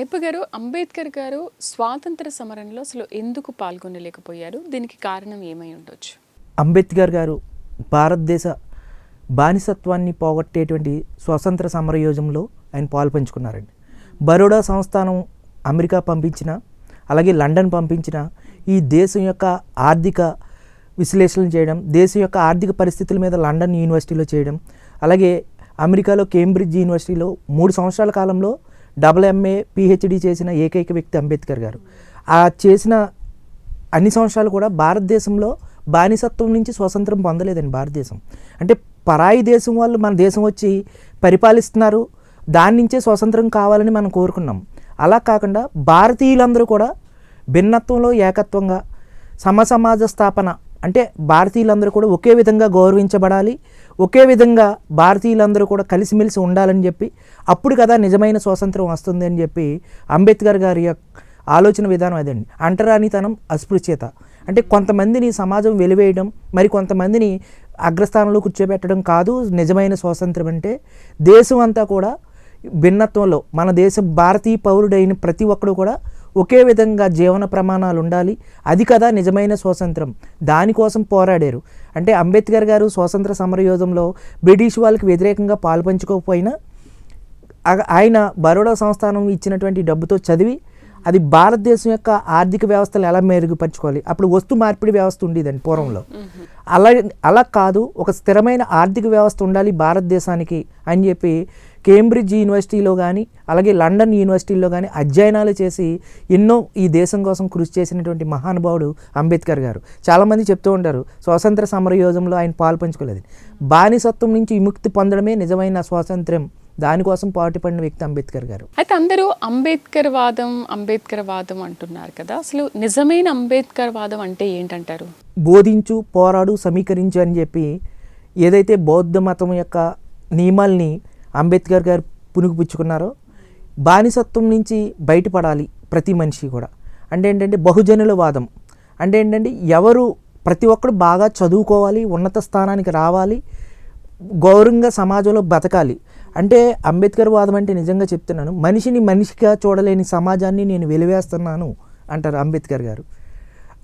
అయ్యప్ప గారు అంబేద్కర్ గారు స్వాతంత్ర సమరంలో అసలు ఎందుకు పాల్గొనలేకపోయారు? దీనికి కారణం ఏమై ఉండొచ్చు? అంబేద్కర్ గారు భారతదేశ బానిసత్వాన్ని పోగొట్టేటువంటి స్వతంత్ర సమరయోజంలో ఆయన పాల్పంచుకున్నారండి బరోడా సంస్థానం అమెరికా పంపించిన అలాగే లండన్ పంపించిన ఈ దేశం యొక్క ఆర్థిక విశ్లేషణ చేయడం దేశం యొక్క ఆర్థిక పరిస్థితుల మీద లండన్ యూనివర్సిటీలో చేయడం అలాగే అమెరికాలో కేంబ్రిడ్జ్ యూనివర్సిటీలో మూడు సంవత్సరాల కాలంలో డబుల్ ఎంఏ పిహెచ్డి చేసిన ఏకైక వ్యక్తి అంబేద్కర్ గారు. ఆ చేసిన అన్ని సంవత్సరాలు కూడా భారతదేశంలో బానిసత్వం నుంచి స్వతంత్రం పొందలేదండి భారతదేశం. అంటే పరాయి దేశం వాళ్ళు మన దేశం వచ్చి పరిపాలిస్తున్నారు దాని నుంచే స్వతంత్రం కావాలని మనం కోరుకున్నాం. అలా కాకుండా భారతీయులందరూ కూడా భిన్నత్వంలో ఏకత్వంగా సమసమాజ స్థాపన అంటే భారతీయులందరూ కూడా ఒకే విధంగా గౌరవించబడాలి ఒకే విధంగా భారతీయులందరూ కూడా కలిసిమెలిసి ఉండాలని చెప్పి అప్పుడు కదా నిజమైన స్వాతంత్రం వస్తుంది అని చెప్పి అంబేద్కర్ గారి యొక్క ఆలోచన విధానం అదండి. అంటరానితనం అస్పృశ్యత. అంటే కొంతమందిని సమాజం వెలివేయడం మరి కొంతమందిని అగ్రస్థానంలో కూర్చోబెట్టడం కాదు నిజమైన స్వాతంత్రం అంటే దేశం అంతా కూడా భిన్నత్వంలో మన దేశం భారతీయ పౌరుడైన ప్రతి ఒక్కడు కూడా ఒకే విధంగా జీవన ప్రమాణాలు ఉండాలి అది కదా నిజమైన స్వాతంత్రం. దానికోసం పోరాడారు. అంటే అంబేద్కర్ గారు స్వాతంత్ర సమరయోధంలో బ్రిటిష్ వాళ్ళకి వ్యతిరేకంగా పాల్పంచుకోకపోయినా ఆయన బరోడా సంస్థానం ఇచ్చినటువంటి డబ్బుతో చదివి అది భారతదేశం యొక్క ఆర్థిక వ్యవస్థలు ఎలా మెరుగుపరచుకోవాలి? అప్పుడు వస్తు మార్పిడి వ్యవస్థ ఉండేదండి పూర్వంలో. అలా అలా కాదు ఒక స్థిరమైన ఆర్థిక వ్యవస్థ ఉండాలి భారతదేశానికి అని చెప్పి కేంబ్రిడ్జ్ యూనివర్సిటీలో కానీ అలాగే లండన్ యూనివర్సిటీలో కానీ అధ్యయనాలు చేసి ఎన్నో ఈ దేశం కోసం కృషి చేసినటువంటి మహానుభావుడు అంబేద్కర్ గారు. చాలామంది చెప్తూ ఉంటారు స్వాతంత్ర సమరయోజంలో ఆయన పాల్పంచుకోలేదు బానిసత్వం నుంచి విముక్తి పొందడమే నిజమైన స్వాతంత్ర్యం దానికోసం పాటుపడిన వ్యక్తి అంబేద్కర్ గారు. అయితే అందరూ అంబేద్కర్ వాదం అంబేద్కర్ వాదం అంటున్నారు కదా. అసలు నిజమైన అంబేద్కర్ వాదం అంటే ఏంటంటారు? బోధించు పోరాడు సమీకరించు అని చెప్పి ఏదైతే బౌద్ధ మతం యొక్క నియమాల్ని అంబేద్కర్ గారు పుణుకుపుచ్చుకున్నారో బానిసత్వం నుంచి బయటపడాలి ప్రతి మనిషి కూడా. అంటే ఏంటంటే బహుజనుల వాదం. అంటే ఏంటంటే ఎవరు ప్రతి ఒక్కరు బాగా చదువుకోవాలి ఉన్నత స్థానానికి రావాలి గౌరవంగా సమాజంలో బతకాలి. అంటే అంబేద్కర్ వాదం అంటే నిజంగా చెప్తున్నాను మనిషిని మనిషిగా చూడలేని సమాజాన్ని నేను వెలివేస్తున్నాను అంటారు అంబేద్కర్ గారు.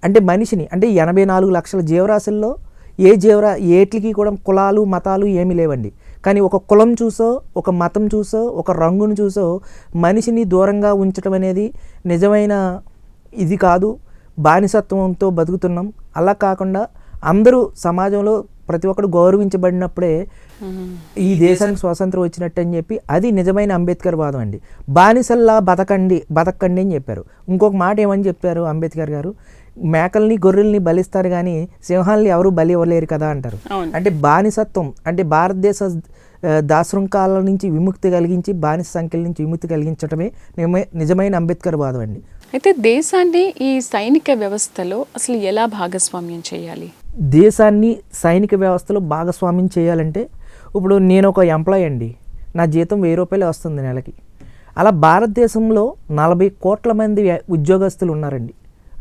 అంటే మనిషిని అంటే ఎనభై నాలుగు లక్షల జీవరాశుల్లో ఏ జీవరా ఏట్లకి కూడా కులాలు మతాలు ఏమీ లేవండి. కానీ ఒక కులం చూసో ఒక మతం చూసో ఒక రంగును చూసో మనిషిని దూరంగా ఉంచడం అనేది నిజమైన ఇది కాదు. బానిసత్వంతో బతుకుతున్నాం. అలా కాకుండా అందరూ సమాజంలో ప్రతి ఒక్కరు గౌరవించబడినప్పుడే ఈ దేశానికి స్వాతంత్రం వచ్చినట్టు అని చెప్పి అది నిజమైన అంబేద్కర్ వాదం అండి. బానిసల్లా బతకండి బతకండి అని చెప్పారు. ఇంకొక మాట ఏమని చెప్పారు అంబేద్కర్ గారు? మేకల్ని గొర్రెల్ని బలిస్తారు కానీ సింహాల్ని ఎవరు బలి ఇవ్వలేరు కదా అంటారు. అంటే బానిసత్వం అంటే భారతదేశ ఆ, దాసృంకాల నుంచి విముక్తి కలిగించి బానిస సంఖ్యల నుంచి విముక్తి కలిగించడమే నిజమై- నిజమైన అంబేద్కర్ వాదం అండి. అయితే దేశాన్ని ఈ సైనిక వ్యవస్థలో అసలు ఎలా భాగస్వామ్యం చేయాలి? దేశాన్ని సైనిక వ్యవస్థలో భాగస్వామ్యం చేయాలంటే ఇప్పుడు నేను ఒక ఎంప్లాయ్ అండి. నా జీతం వెయ్యి రూపాయలు వస్తుంది నెలకి. అలా భారతదేశంలో నలభై కోట్ల మంది ఉద్యోగస్తులు ఉన్నారండి.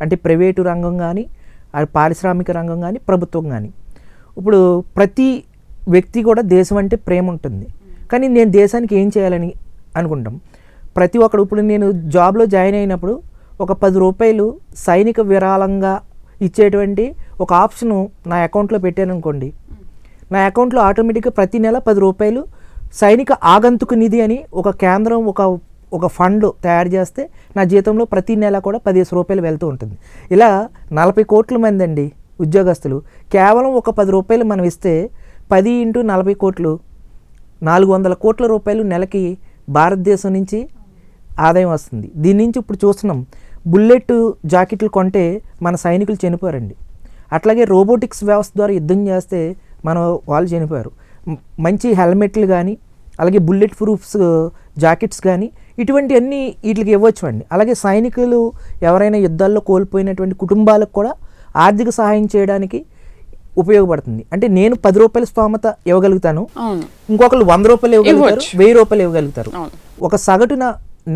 అంటే ప్రైవేటు రంగం కానీ అది పారిశ్రామిక రంగం కానీ ప్రభుత్వం కానీ ఇప్పుడు ప్రతి వ్యక్తి కూడా దేశం అంటే ప్రేమ ఉంటుంది. కానీ నేను దేశానికి ఏం చేయాలని అనుకుంటాం? ప్రతి ఒక్కడు ఇప్పుడు నేను జాబ్లో జాయిన్ అయినప్పుడు ఒక పది రూపాయలు సైనిక విరాళంగా ఇచ్చేటువంటి ఒక ఆప్షను నా అకౌంట్లో పెట్టాను అనుకోండి నా అకౌంట్లో ఆటోమేటిక్గా ప్రతి నెల పది రూపాయలు సైనిక ఆగంతుకు నిధి అని ఒక కేంద్రం ఒక ఒక ఫండ్ తయారు చేస్తే నా జీతంలో ప్రతి నెల కూడా పదిహేను రూపాయలు వెళ్తూ ఉంటుంది. ఇలా నలభై కోట్ల మంది అండి ఉద్యోగస్తులు. కేవలం ఒక పది రూపాయలు మనం ఇస్తే పది ఇంటూ నలభై కోట్లు నాలుగు వందల కోట్ల రూపాయలు నెలకి భారతదేశం నుంచి ఆదాయం వస్తుంది. దీని నుంచి ఇప్పుడు చూస్తున్నాం బుల్లెట్ జాకెట్లు కొంటే మన సైనికులు చనిపోరండి అట్లాగే రోబోటిక్స్ వ్యవస్థ ద్వారా యుద్ధం చేస్తే మన వాళ్ళు చనిపోయారు. మంచి హెల్మెట్లు కానీ అలాగే బుల్లెట్ ప్రూఫ్స్ జాకెట్స్ కానీ ఇటువంటివన్నీ వీటికి ఇవ్వచ్చు అండి అలాగే సైనికులు ఎవరైనా యుద్ధాల్లో కోల్పోయినటువంటి కుటుంబాలకు కూడా ఆర్థిక సహాయం చేయడానికి ఉపయోగపడుతుంది. అంటే నేను పది రూపాయల స్తోమత ఇవ్వగలుగుతాను. ఇంకొకరు వంద రూపాయలు ఇవ్వగలుగుతారు. వెయ్యి రూపాయలు ఇవ్వగలుగుతారు. ఒక సగటున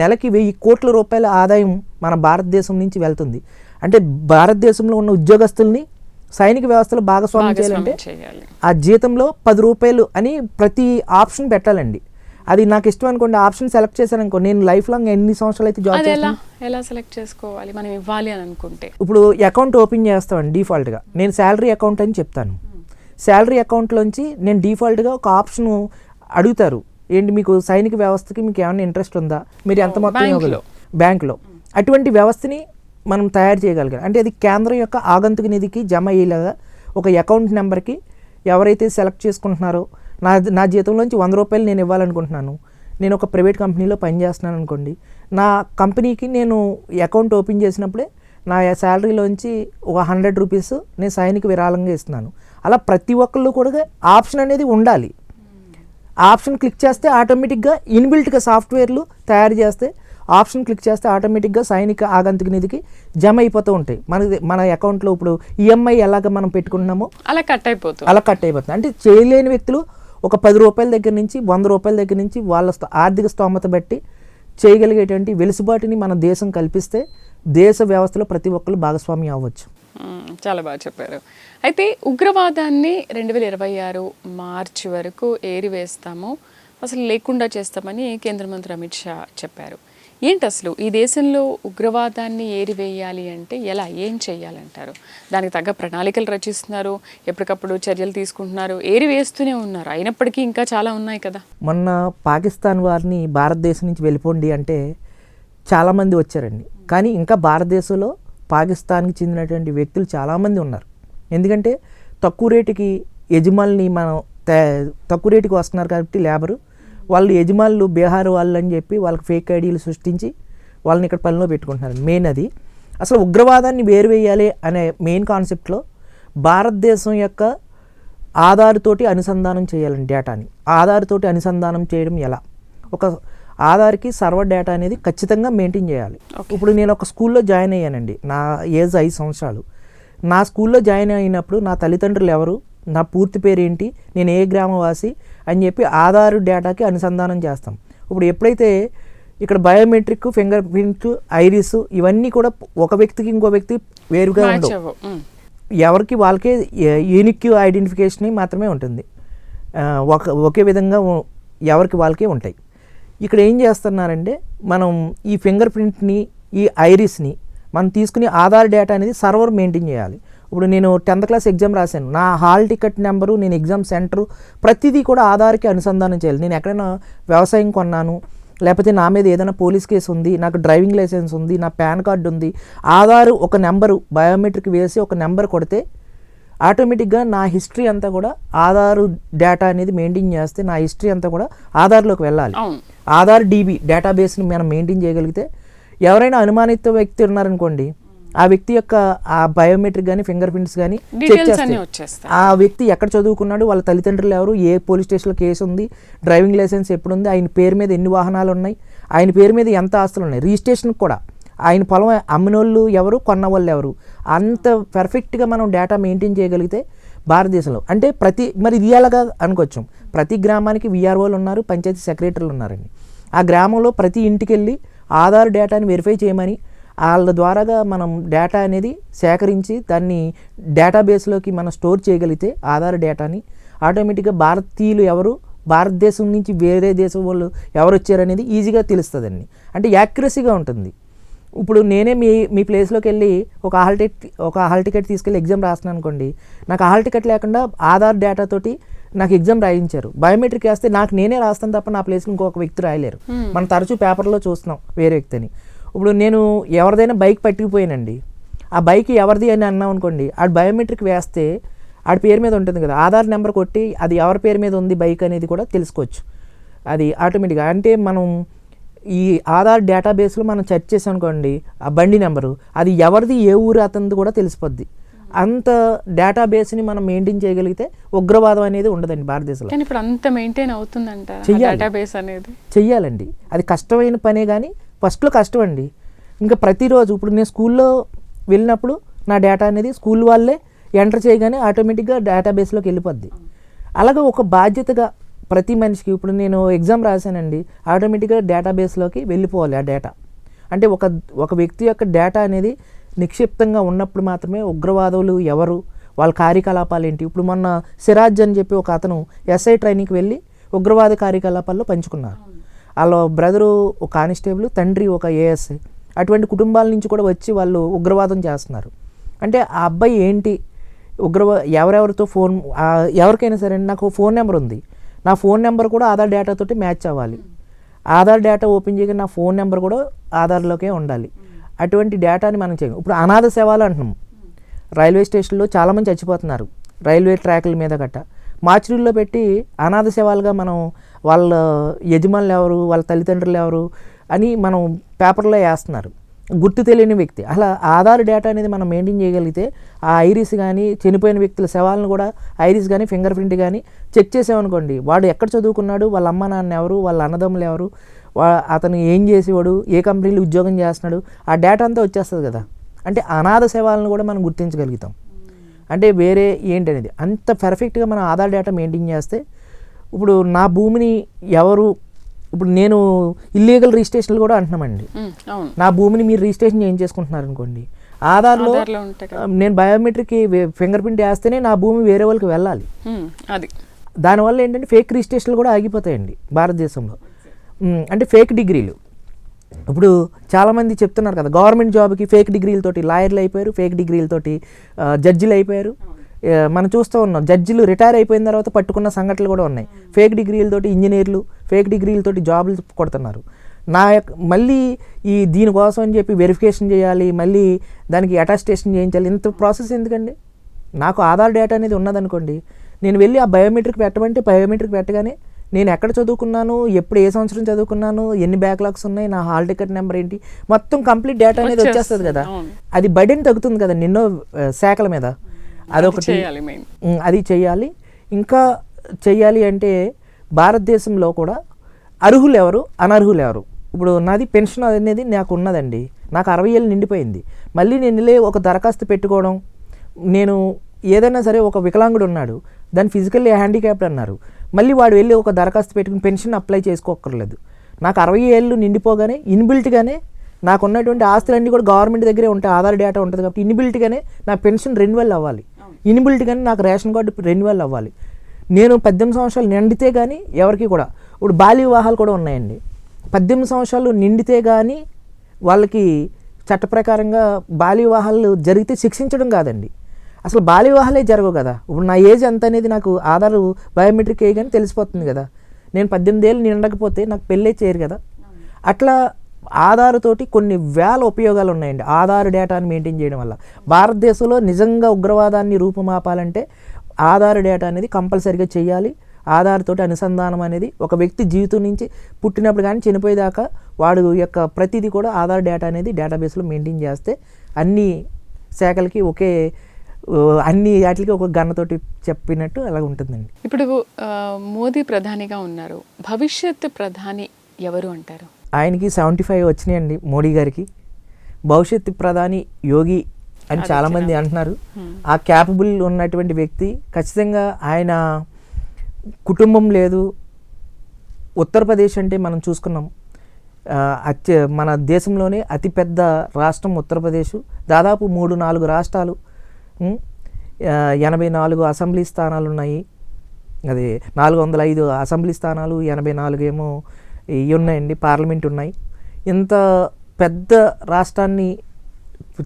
నెలకి వెయ్యి కోట్ల రూపాయల ఆదాయం మన భారతదేశం నుంచి వెళ్తుంది. అంటే భారతదేశంలో ఉన్న ఉద్యోగస్తుల్ని సైనిక వ్యవస్థలో భాగస్వామ్యం చేయాలంటే ఆ జీతంలో పది రూపాయలు అని ప్రతి ఆప్షన్ పెట్టాలండి. అది నాకు ఇష్టం అనుకోండి ఆప్షన్ సెలెక్ట్ చేశాను అనుకో నేను లైఫ్ లాంగ్ ఎన్ని సంవత్సరాలు అయితే జాబ్ ఎలా? ఎలా సెలెక్ట్ చేసుకోవాలి? మనం ఇవ్వాలి అని అనుకుంటే. ఇప్పుడు అకౌంట్ ఓపెన్ చేస్తామండి డిఫాల్ట్గా. నేను శాలరీ అకౌంట్ అని చెప్తాను. శాలరీ అకౌంట్లోంచి నేను డిఫాల్ట్గా ఒక ఆప్షన్ అడుగుతారు. ఏంటి మీకు సైనిక వ్యవస్థకి మీకు ఏమైనా ఇంట్రెస్ట్ ఉందా? మీరు ఎంత మొత్తం బ్యాంకులో. బ్యాంకులో అటువంటి వ్యవస్థని మనం తయారు చేయగలిగాం. అంటే అది కేంద్రం యొక్క ఆగంతుక నిధికి జమ అయ్యేలాగా ఒక అకౌంట్ నెంబర్కి ఎవరైతే సెలెక్ట్ చేసుకుంటున్నారో నా నా జీతంలోంచి వంద రూపాయలు నేను ఇవ్వాలనుకుంటున్నాను. నేను ఒక ప్రైవేట్ కంపెనీలో పనిచేస్తున్నాను అనుకోండి నా కంపెనీకి నేను అకౌంట్ ఓపెన్ చేసినప్పుడే నా శాలరీలోంచి ఒక హండ్రెడ్ రూపీస్ నేను సైనిక విరాళంగా ఇస్తున్నాను. అలా ప్రతి ఒక్కళ్ళు కూడా ఆప్షన్ అనేది ఉండాలి. ఆప్షన్ క్లిక్ చేస్తే ఆటోమేటిక్గా ఇన్బిల్ట్గా సాఫ్ట్వేర్లు తయారు చేస్తే ఆప్షన్ క్లిక్ చేస్తే ఆటోమేటిక్గా సైనిక ఆగంతుక నిధికి జమ అయిపోతూ ఉంటాయి. మన మన అకౌంట్లో ఇప్పుడు ఈఎంఐ ఎలాగ మనం పెట్టుకుంటున్నామో అలా కట్ అయిపోతుంది అలా కట్ అయిపోతుంది. అంటే చేయలేని వ్యక్తులు ఒక పది రూపాయల దగ్గర నుంచి వంద రూపాయల దగ్గర నుంచి వాళ్ళ ఆర్థిక స్తోమత బట్టి చేయగలిగేటువంటి వెలుసుబాటుని మన దేశం కల్పిస్తే దేశ వ్యవస్థలో ప్రతి ఒక్కరు భాగస్వామి అవ్వచ్చు. చాలా బాగా చెప్పారు. అయితే ఉగ్రవాదాన్ని రెండు వేల ఇరవై ఆరు మార్చి వరకు ఏరివేస్తాము. అసలు లేకుండా చేస్తామని కేంద్ర మంత్రి అమిత్ షా చెప్పారు. ఏంటి అసలు ఈ దేశంలో ఉగ్రవాదాన్ని ఏరివేయాలి అంటే ఎలా? ఏం చేయాలంటారు దానికి తగ్గ ప్రణాళికలు రచిస్తున్నారు. ఎప్పటికప్పుడు చర్యలు తీసుకుంటున్నారు. ఏరివేస్తూనే ఉన్నారు. అయినప్పటికీ ఇంకా చాలా ఉన్నాయి కదా. మొన్న పాకిస్తాన్ వారిని భారతదేశం నుంచి వెళ్ళిపోండి అంటే చాలామంది వచ్చారండి. కానీ ఇంకా భారతదేశంలో పాకిస్తాన్కి చెందినటువంటి వ్యక్తులు చాలామంది ఉన్నారు. ఎందుకంటే తక్కువ రేటుకి యజమానిని మనం తక్కువ రేటుకి వస్తున్నారు కాబట్టి లేబరు వాళ్ళు యజమానులు బీహార్ వాళ్ళు అని చెప్పి వాళ్ళకి ఫేక్ ఐడీలు సృష్టించి వాళ్ళని ఇక్కడ పనిలో పెట్టుకుంటున్నారు. మెయిన్ అది. అసలు ఉగ్రవాదాన్ని వేరువేయాలి అనే మెయిన్ కాన్సెప్ట్లో భారతదేశం యొక్క ఆధార్తోటి అనుసంధానం చేయాలండి డేటాని. ఆధార్తోటి అనుసంధానం చేయడం ఎలా? ఒక ఆధార్కి సర్వర్ డేటా అనేది ఖచ్చితంగా మెయింటైన్ చేయాలి. ఇప్పుడు నేను ఒక స్కూల్లో జాయిన్ అయ్యానండి. నా ఏజ్ ఐదు సంవత్సరాలు. నా స్కూల్లో జాయిన్ అయినప్పుడు నా తల్లిదండ్రులు ఎవరు? నా పూర్తి పేరు ఏంటి నేను ఏ గ్రామవాసి? అని చెప్పి ఆధార్ డేటాకి అనుసంధానం చేస్తాం. ఇప్పుడు ఎప్పుడైతే ఇక్కడ బయోమెట్రిక్ ఫింగర్ ప్రింట్ ఐరిస్ ఇవన్నీ కూడా ఒక వ్యక్తికి ఇంకో వ్యక్తి వేరుగా ఉండవు. ఎవరికి వాళ్ళకే యూనిక్ ఐడెంటిఫికేషన్ మాత్రమే ఉంటుంది. ఒక ఒకే విధంగా ఎవరికి వాళ్ళకే ఉంటాయి. ఇక్కడ ఏం చేస్తున్నారంటే మనం ఈ ఫింగర్ ప్రింట్ని ఈ ఐరిస్ని మనం తీసుకుని ఆధార్ డేటా అనేది సర్వర్ మెయింటైన్ చేయాలి. ఇప్పుడు నేను టెన్త్ క్లాస్ ఎగ్జామ్ రాశాను. నా హాల్ టికెట్ నెంబరు నేను ఎగ్జామ్ సెంటరు ప్రతిదీ కూడా ఆధార్కి అనుసంధానం చేయాలి. నేను ఎక్కడైనా వ్యవసాయం కొన్నాను లేకపోతే నా మీద ఏదైనా పోలీస్ కేసు ఉంది నాకు డ్రైవింగ్ లైసెన్స్ ఉంది నా పాన్ కార్డు ఉంది ఆధార్ ఒక నెంబరు బయోమెట్రిక్ వేసి ఒక నెంబర్ కొడితే ఆటోమేటిక్గా నా హిస్టరీ అంతా కూడా ఆధార్ డేటా అనేది మెయింటైన్ చేస్తే నా హిస్టరీ అంతా కూడా ఆధార్లోకి వెళ్ళాలి. ఆధార్ డీబీ డేటాబేస్ని మనం మెయింటైన్ చేయగలిగితే ఎవరైనా అనుమానిత వ్యక్తి ఉన్నారనుకోండి ఆ వ్యక్తి యొక్క ఆ బయోమెట్రిక్ కానీ ఫింగర్ ప్రింట్స్ కానీ చెక్ చేస్తాయి ఆ వ్యక్తి ఎక్కడ చదువుకున్నాడు వాళ్ళ తల్లిదండ్రులు ఎవరు ఏ పోలీస్ స్టేషన్లో కేసు ఉంది డ్రైవింగ్ లైసెన్స్ ఎప్పుడు ఉంది ఆయన పేరు మీద ఎన్ని వాహనాలు ఉన్నాయి ఆయన పేరు మీద ఎంత ఆస్తులు ఉన్నాయి రిజిస్ట్రేషన్ కూడా. ఆయన పొలం అమ్మినోళ్ళు ఎవరు కొన్న వాళ్ళు ఎవరు. అంత పర్ఫెక్ట్గా మనం డేటా మెయింటైన్ చేయగలిగితే భారతదేశంలో అంటే ప్రతి మరి ఇది ఎలాగా అనుకోవచ్చు? ప్రతి గ్రామానికి విఆర్ఓలు ఉన్నారు పంచాయతీ సెక్రటరీలు ఉన్నారండి. ఆ గ్రామంలో ప్రతి ఇంటికి వెళ్ళి ఆధార్ డేటాని వెరిఫై చేయమని వాళ్ళ ద్వారాగా మనం డేటా అనేది సేకరించి దాన్ని డేటాబేస్లోకి మనం స్టోర్ చేయగలిగితే ఆధార్ డేటాని ఆటోమేటిక్గా భారతీయులు ఎవరు భారతదేశం నుంచి వేరే దేశం వాళ్ళు ఎవరు వచ్చారనేది ఈజీగా తెలుస్తుందండి. అంటే యాక్యురసీగా ఉంటుంది. ఇప్పుడు నేనే మీ మీ ప్లేస్లోకి వెళ్ళి ఒక హాల్ టికెట్ ఒక హాల్ టికెట్ తీసుకెళ్ళి ఎగ్జామ్ రాస్తున్నాను అనుకోండి నాకు హాల్ టికెట్ లేకుండా ఆధార్ డేటా తోటి నాకు ఎగ్జామ్ రాయించారు. బయోమెట్రిక్ వేస్తే నాకు నేనే రాస్తాను తప్ప నా ప్లేస్లో ఇంకొక వ్యక్తి రాయలేరు. మనం తరచూ పేపర్లో చూస్తున్నాం వేరే వ్యక్తిని. ఇప్పుడు నేను ఎవరిదైనా బైక్ పట్టుకుపోయానండి. ఆ బైక్ ఎవరిది అని అన్నాం అనుకోండి ఆ బయోమెట్రిక్ వేస్తే ఆడి పేరు మీద ఉంటుంది కదా ఆధార్ నెంబర్ కొట్టి అది ఎవరి పేరు మీద ఉంది బైక్ అనేది కూడా తెలుసుకోవచ్చు. అది ఆటోమేటిక్గా అంటే మనం ఈ ఆధార్ డేటాబేస్లో మనం సెర్చ్ చేసాం అనుకోండి ఆ బండి నెంబరు అది ఎవరిది ఏ ఊరు అతనిది కూడా తెలిసిపోద్ది. అంత డేటాబేస్ని మనం మెయింటైన్ చేయగలిగితే ఉగ్రవాదం అనేది ఉండదండి భారతదేశంలో. కానీ ఇప్పుడు అంత మెయింటైన్ అవుతుందంట చెయ్యాలి. డేటాబేస్ అనేది. చెయ్యాలండి. అది కష్టమైన పనే కానీ ఫస్ట్లో కష్టం అండి ఇంకా ప్రతిరోజు ఇప్పుడు నేను స్కూల్లో వెళ్ళినప్పుడు నా డేటా అనేది స్కూల్ వాళ్ళే ఎంటర్ చేయగానే ఆటోమేటిక్గా డేటాబేస్లోకి వెళ్ళిపోద్ది. అలాగే ఒక బాధ్యతగా ప్రతి మనిషికి ఇప్పుడు నేను ఎగ్జామ్ రాశానండి ఆటోమేటిక్గా డేటాబేస్లోకి వెళ్ళిపోవాలి ఆ డేటా. అంటే ఒక ఒక వ్యక్తి యొక్క డేటా అనేది నిక్షిప్తంగా ఉన్నప్పుడు మాత్రమే ఉగ్రవాదులు ఎవరు వాళ్ళ కార్యకలాపాలు ఏంటి? ఇప్పుడు మొన్న సిరాజ్ అని చెప్పి ఒక అతను ఎస్ఐ ట్రైనింగ్కి వెళ్ళి ఉగ్రవాద కార్యకలాపాల్లో పంచుకున్నారు. వాళ్ళ బ్రదరు ఒక కానిస్టేబుల్ తండ్రి ఒక ఏఎస్ అటువంటి కుటుంబాల నుంచి కూడా వచ్చి వాళ్ళు ఉగ్రవాదం చేస్తున్నారు. అంటే ఆ అబ్బాయి ఏంటి? ఉగ్రవా ఎవరెవరితో ఫోన్ ఎవరికైనా సరే నాకు ఫోన్ నెంబర్ ఉంది. నా ఫోన్ నెంబర్ కూడా ఆధార్ డేటాతోటి మ్యాచ్ అవ్వాలి. ఆధార్ డేటా ఓపెన్ చేయగా నా ఫోన్ నెంబర్ కూడా ఆధార్లోకే ఉండాలి. అటువంటి డేటాని మనం చేయం. ఇప్పుడు అనాథ సేవలు అంటున్నాం. రైల్వే స్టేషన్లో చాలామంది చచ్చిపోతున్నారు. రైల్వే ట్రాక్ల మీద గట్ట. మార్చురీల్లో పెట్టి అనాథ సేవలుగా మనం వాళ్ళ యజమానులు ఎవరు వాళ్ళ తల్లిదండ్రులు ఎవరు అని మనం పేపర్లో వేస్తున్నారు. గుర్తు తెలియని వ్యక్తి. అలా ఆధార్ డేటా అనేది మనం మెయింటైన్ చేయగలిగితే ఆ ఐరిస్ కానీ చనిపోయిన వ్యక్తుల శవాలను కూడా ఐరిస్ కానీ ఫింగర్ ప్రింట్ కానీ చెక్ చేసామనుకోండి వాడు ఎక్కడ చదువుకున్నాడు వాళ్ళ అమ్మ నాన్న ఎవరు వాళ్ళ అన్నదమ్ములు ఎవరు వా- అతను ఏం చేసేవాడు ఏ కంపెనీలో ఉద్యోగం చేస్తున్నాడు ఆ డేటా అంతా వచ్చేస్తుంది కదా. అంటే అనాథ సేవలను కూడా మనం గుర్తించగలుగుతాం. అంటే వేరే ఏంటనేది. అంత పర్ఫెక్ట్గా మనం ఆధార్ డేటా మెయింటైన్ చేస్తే ఇప్పుడు నా భూమిని ఎవరు ఇప్పుడు నేను ఇల్లీగల్ రిజిస్ట్రేషన్లు కూడా అంటున్నామండి. నా భూమిని మీరు రిజిస్ట్రేషన్ ఏం చేసుకుంటున్నారు అనుకోండి ఆధార్లో నేను బయోమెట్రిక్ ఫింగర్ ప్రింట్ వేస్తేనే నా భూమి వేరే వాళ్ళకి వెళ్ళాలి. అది. దానివల్ల ఏంటంటే ఫేక్ రిజిస్ట్రేషన్లు కూడా ఆగిపోతాయండి భారతదేశంలో. అంటే ఫేక్ డిగ్రీలు ఇప్పుడు చాలామంది చెప్తున్నారు కదా గవర్నమెంట్ జాబ్కి ఫేక్ డిగ్రీలతోటి లాయర్లు అయిపోయారు ఫేక్ డిగ్రీలతోటి జడ్జిలు అయిపోయారు. మనం చూస్తూ ఉన్నాం. జడ్జిలు రిటైర్ అయిపోయిన తర్వాత పట్టుకున్న సంఘటనలు కూడా ఉన్నాయి. ఫేక్ డిగ్రీలతోటి ఇంజనీర్లు ఫేక్ డిగ్రీలతోటి జాబులు కొడుతున్నారు. నా యొక్క మళ్ళీ ఈ దీనికోసం అని చెప్పి వెరిఫికేషన్ చేయాలి మళ్ళీ దానికి అటాస్టేషన్ చేయించాలి ఇంత ప్రాసెస్ ఎందుకండి? నాకు ఆధార్ డేటా అనేది ఉన్నదనుకోండి నేను వెళ్ళి ఆ బయోమెట్రిక్ పెట్టమంటే బయోమెట్రిక్ పెట్టగానే నేను ఎక్కడ చదువుకున్నాను ఎప్పుడు ఏ సంవత్సరం చదువుకున్నాను ఎన్ని బ్యాక్లాగ్స్ ఉన్నాయి నా హాల్ టికెట్ నెంబర్ ఏంటి? మొత్తం కంప్లీట్ డేటా అనేది వచ్చేస్తుంది. కదా. అది బర్డెన్ తగ్గుతుంది కదా నిన్నో శాఖల మీద. అదొకటి చేయాలి అది చేయాలి. ఇంకా చెయ్యాలి అంటే భారతదేశంలో కూడా అర్హులు ఎవరు అనర్హులు ఎవరు ఇప్పుడు నాది పెన్షన్ అనేది నాకు ఉన్నదండి. నాకు అరవై ఏళ్ళు నిండిపోయింది. మళ్ళీ నేను వెళ్ళి ఒక దరఖాస్తు పెట్టుకోవడం నేను ఏదైనా సరే ఒక వికలాంగుడు ఉన్నాడు దాన్ని ఫిజికల్లీ హ్యాండిక్యాప్డ్ అన్నారు. మళ్ళీ వాడు వెళ్ళి ఒక దరఖాస్తు పెట్టుకుని పెన్షన్ అప్లై చేసుకోక్కర్లేదు. నాకు అరవై ఏళ్ళు నిండిపోగానే ఇన్బిల్ట్గానే నాకు ఉన్నటువంటి ఆస్తులన్నీ కూడా గవర్నమెంట్ దగ్గరే ఉంటాయి ఆధార్ డేటా ఉంటుంది కాబట్టి ఇన్బిల్ట్గానే నా పెన్షన్ రెన్యువల్ అవ్వాలి. ఇన్బిల్ట్గానే నాకు రేషన్ కార్డు రెన్యువల్ అవ్వాలి. నేను పద్దెనిమిది సంవత్సరాలు నిండితే కానీ ఎవరికి కూడా ఇప్పుడు బాల్య వివాహాలు కూడా ఉన్నాయండి. పద్దెనిమిది సంవత్సరాలు నిండితే కానీ వాళ్ళకి చట్ట ప్రకారంగా బాల్య వివాహాలు జరిగితే శిక్షించడం కాదండి. అసలు బాల్య వివాహాలే జరగవు కదా. ఇప్పుడు నా ఏజ్ ఎంత అనేది నాకు ఆధార్ బయోమెట్రిక్ వేయగానే తెలిసిపోతుంది కదా. నేను పద్దెనిమిది ఏళ్ళు నిండకపోతే నాకు పెళ్ళే చేయరు కదా. అట్లా ఆధార్తోటి కొన్ని వేల ఉపయోగాలు ఉన్నాయండి ఆధార్ డేటాని మెయింటైన్ చేయడం వల్ల. భారతదేశంలో నిజంగా ఉగ్రవాదాన్ని రూపుమాపాలంటే ఆధార్ డేటా అనేది కంపల్సరిగా చేయాలి. ఆధార్తోటి అనుసంధానం అనేది ఒక వ్యక్తి జీవితం నుంచి పుట్టినప్పుడు కానీ చనిపోయేదాకా వాడు యొక్క ప్రతిదీ కూడా ఆధార్ డేటా అనేది డేటాబేస్లో మెయింటైన్ చేస్తే అన్ని శాఖలకి ఒకే అన్ని వాటికి ఒక గన్నతోటి చెప్పినట్టు అలా ఉంటుందండి. ఇప్పుడు మోదీ ప్రధానిగా ఉన్నారు. భవిష్యత్ ప్రధాని ఎవరు అంటారు? ఆయనకి సెవెంటీ ఫైవ్ వచ్చినాయండి మోడీ గారికి. భవిష్యత్తు ప్రధాని యోగి అని చాలామంది అంటున్నారు. ఆ క్యాపబుల్ ఉన్నటువంటి వ్యక్తి ఖచ్చితంగా ఆయన కుటుంబం లేదు. ఉత్తరప్రదేశ్ అంటే మనం చూసుకున్నాం. అత్య మన దేశంలోనే అతిపెద్ద రాష్ట్రం ఉత్తరప్రదేశ్. దాదాపు మూడు నాలుగు రాష్ట్రాలు ఎనభై నాలుగు అసెంబ్లీ స్థానాలు ఉన్నాయి. అది నాలుగు వందల ఐదు అసెంబ్లీ స్థానాలు ఎనభై నాలుగు ఏమో ఇవి ఉన్నాయండి? పార్లమెంట్ ఉన్నాయి. ఇంత పెద్ద రాష్ట్రాన్ని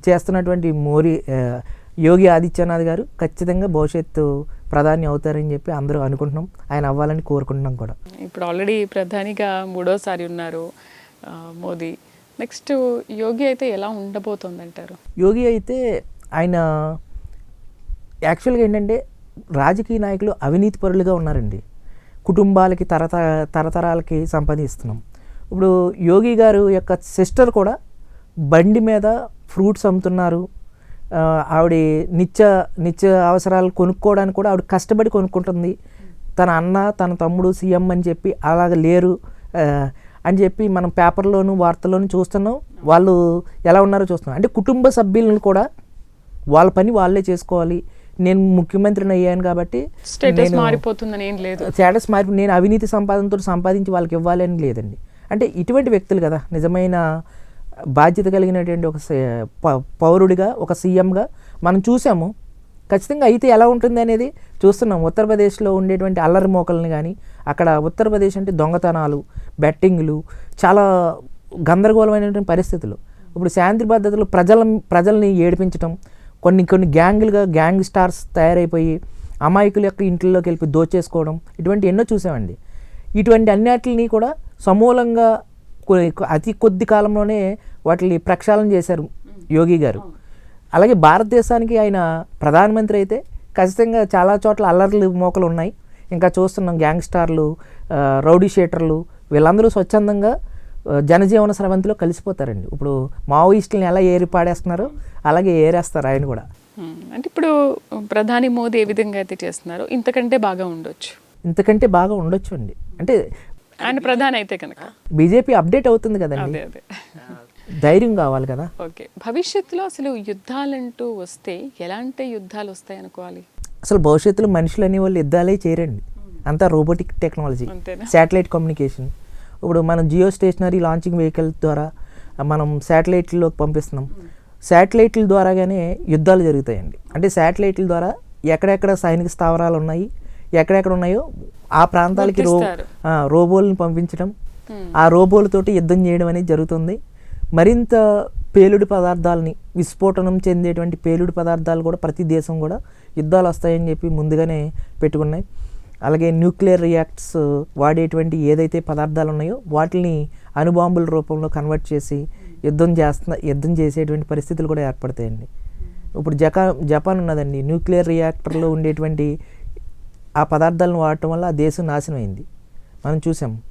చేస్తున్నటువంటి ఆ, యోగి ఆదిత్యనాథ్ గారు ఖచ్చితంగా భవిష్యత్తు ప్రధాని అవుతారని చెప్పి అందరూ అనుకుంటున్నాం. ఆయన అవ్వాలని కోరుకుంటున్నాం కూడా. ఇప్పుడు ఆల్రెడీ ప్రధానిగా మూడోసారి ఉన్నారు మోదీ. నెక్స్ట్ యోగి అయితే ఎలా ఉండబోతోంది అంటారు యోగి అయితే ఆయన యాక్చువల్గా ఏంటంటే రాజకీయ నాయకులు అవినీతి పరులుగా ఉన్నారండి. కుటుంబాలకి తరత తరతరాలకి సంపాదిస్తున్నాం. ఇప్పుడు యోగి గారు యొక్క సిస్టర్ కూడా బండి మీద ఫ్రూట్స్ అమ్ముతున్నారు. ఆవిడ నిత్య నిత్య అవసరాలు కొనుక్కోవడానికి కూడా ఆవిడ కష్టపడి కొనుక్కుంటుంది. తన అన్న తన తమ్ముడు సీఎం అని చెప్పి అలాగ లేరు. అని చెప్పి మనం పేపర్లోను వార్తల్లోనూ చూస్తున్నాం. వాళ్ళు ఎలా ఉన్నారో చూస్తున్నాం. అంటే కుటుంబ సభ్యులను కూడా వాళ్ళ పని వాళ్ళే చేసుకోవాలి. నేను ముఖ్యమంత్రిని అయ్యాను కాబట్టి స్టేటస్ నేను- మారిపోతుందని ఏం లేదు. స్టేటస్ మార్పు నేను అవినీతి సంపాదనతో సంపాదించి వాళ్ళకి ఇవ్వాలని లేదండి. అంటే ఇటువంటి వ్యక్తులు కదా నిజమైన బాధ్యత కలిగినటువంటి ఒక పౌరుడిగా ఒక సీఎంగా మనం చూసాము. ఖచ్చితంగా అయితే ఎలా ఉంటుంది అనేది చూస్తున్నాం. ఉత్తరప్రదేశ్లో ఉండేటువంటి అల్లరి మోకల్ని కానీ అక్కడ ఉత్తరప్రదేశ్ అంటే దొంగతనాలు బెట్టింగ్లు చాలా గందరగోళమైనటువంటి పరిస్థితులు. ఇప్పుడు శాంతి భద్రతలు ప్రజల ప్రజల్ని ఏడిపించడం కొన్ని కొన్ని గ్యాంగులుగా గ్యాంగ్ స్టార్స్ తయారైపోయి అమాయకుల యొక్క ఇంట్లోకి వెళ్ళి దోచేసుకోవడం ఇటువంటి ఎన్నో చూసామండి. ఇటువంటి అన్నిటిని కూడా సమూలంగా అతి కొద్ది కాలంలోనే వాటిని ప్రక్షాళన చేశారు యోగి గారు. అలాగే భారతదేశానికి ఆయన ప్రధానమంత్రి అయితే ఖచ్చితంగా చాలా చోట్ల అల్లర్లు మోకలు ఉన్నాయి ఇంకా చూస్తున్నాం గ్యాంగ్ స్టార్లు ఆ, రౌడీ షీటర్లు వీళ్ళందరూ స్వచ్ఛందంగా జనజీవన స్రవంతిలో కలిసిపోతారండి. ఇప్పుడు మావోయిస్టులను ఎలా ఏరి పాడేస్తున్నారో అలాగే ఏరేస్తారు ఆయన కూడా. అంటే ఇప్పుడు ప్రధాని మోదీ ఏ విధంగా అయితే చేస్తున్నారు ఇంతకంటే బాగా ఉండొచ్చు. ఇంతకంటే బాగా ఉండొచ్చు అండి అంటే ఆయన ప్రధాని అయితే కనుక. బీజేపీ అప్డేట్ అవుతుంది కదండి. ధైర్యం కావాలి కదా. ఓకే. భవిష్యత్తులో అసలు యుద్ధాలంటూ వస్తే ఎలాంటి యుద్ధాలు వస్తాయి అనుకోవాలి? అసలు భవిష్యత్తులో మనుషులు అనే వాళ్ళు యుద్ధాలే చేయరండి. అంతా రోబోటిక్ టెక్నాలజీ. Satellite communication. ఇప్పుడు మనం జియో స్టేషనరీ లాంచింగ్ వెహికల్ ద్వారా మనం శాటిలైట్లోకి పంపిస్తున్నాం. శాటిలైట్ల ద్వారాగానే యుద్ధాలు జరుగుతాయండి. అంటే శాటిలైట్ల ద్వారా ఎక్కడెక్కడ సైనిక స్థావరాలు ఉన్నాయి ఎక్కడెక్కడ ఉన్నాయో ఆ ప్రాంతాలకి రో రోబోలను పంపించడం. ఆ రోబోలతోటి యుద్ధం చేయడం అనేది జరుగుతుంది. మరింత పేలుడు పదార్థాలని విస్ఫోటనం చెందేటువంటి పేలుడు పదార్థాలు కూడా ప్రతి దేశం కూడా యుద్ధాలు వస్తాయని చెప్పి ముందుగానే పెట్టుకున్నాయి. అలాగే న్యూక్లియర్ రియాక్ట్స్ వాడేటువంటి ఏదైతే పదార్థాలు ఉన్నాయో వాటిని అణుబాంబుల రూపంలో కన్వర్ట్ చేసి యుద్ధం చేస్తున్న యుద్ధం చేసేటువంటి పరిస్థితులు కూడా ఏర్పడతాయండి. ఇప్పుడు జకా జపాన్ ఉన్నదండి. న్యూక్లియర్ రియాక్టర్లో ఉండేటువంటి ఆ పదార్థాలను వాడటం వల్ల ఆ దేశం నాశనం అయింది మనం చూసాం.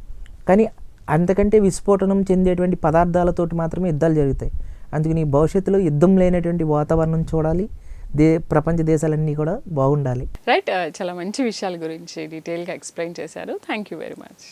కానీ అంతకంటే విస్ఫోటనం చెందేటువంటి పదార్థాలతోటి మాత్రమే యుద్ధాలు జరుగుతాయి. అందుకని భవిష్యత్తులో యుద్ధం లేనటువంటి వాతావరణం చూడాలి. దే ప్రపంచ దేశాలన్నీ కూడా బాగుండాలి. రైట్ uh, చాలా మంచి విషయాల గురించి డీటెయిల్గా ఎక్స్ప్లెయిన్ చేశారు. Thank you very much